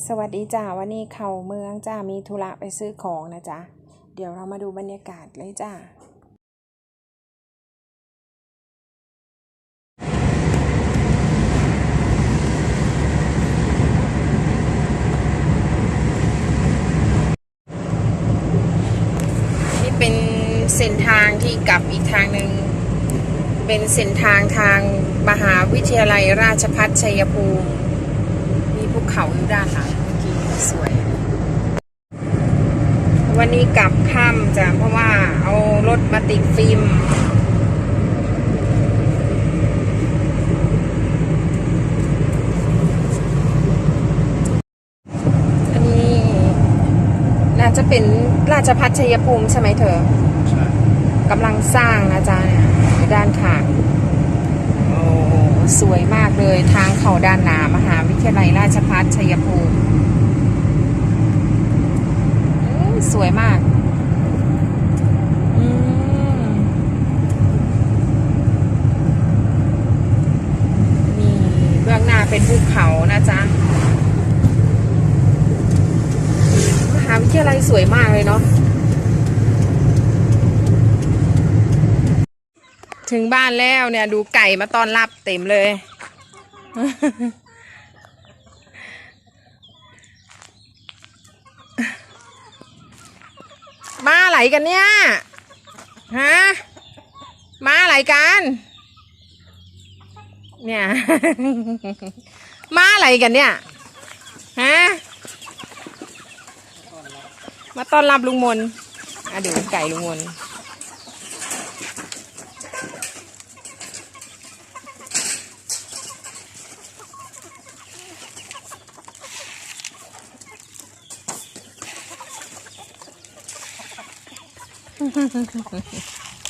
สวัสดีจ้าวันนี้เข้าเมืองจ้ามีธุระไปซื้อของนะจ๊ะ เดี๋ยวเรามาดูบรรยากาศเลยจ้านี่เป็นเส้นทางที่กลับอีกทางหนึ่งเป็นเส้นทางทางมหาวิทยาลัยราชพัฒชัยภูมิ ภูเขาอยู่ด้านหลังเมื่อกี้สวย วันนี้กลับค่ำจ้ะเพราะว่าเอารถมาติดฟิล์มอันนี้น่าจะเป็นราชพัฒชัยภูมิใช่ไหมเธอใช่กำลังสร้างนะจ๊ะเนี่ยอยู่ด้านข้างโอ้ สวยมากเลยทางเขาด้านหนามหาวิทยาลัยราชภัฏชัยภูมิเอ้ยสวยมากอืมนี่เบื้องหน้าเป็นภูเขานะจ๊ะ มหาวิทยาลัยสวยมากเลยเนาะ ถึงบ้านแล้วเนี่ย ดูไก่มาต้อนรับเต็มเลย มาอะไรกันเนี่ย ฮะ มาอะไรกัน เนี่ย มาอะไรกันเนี่ย ฮะ มาต้อนรับลุงมนอะดูไก่ลุงมน 哼哼哼哼哼哼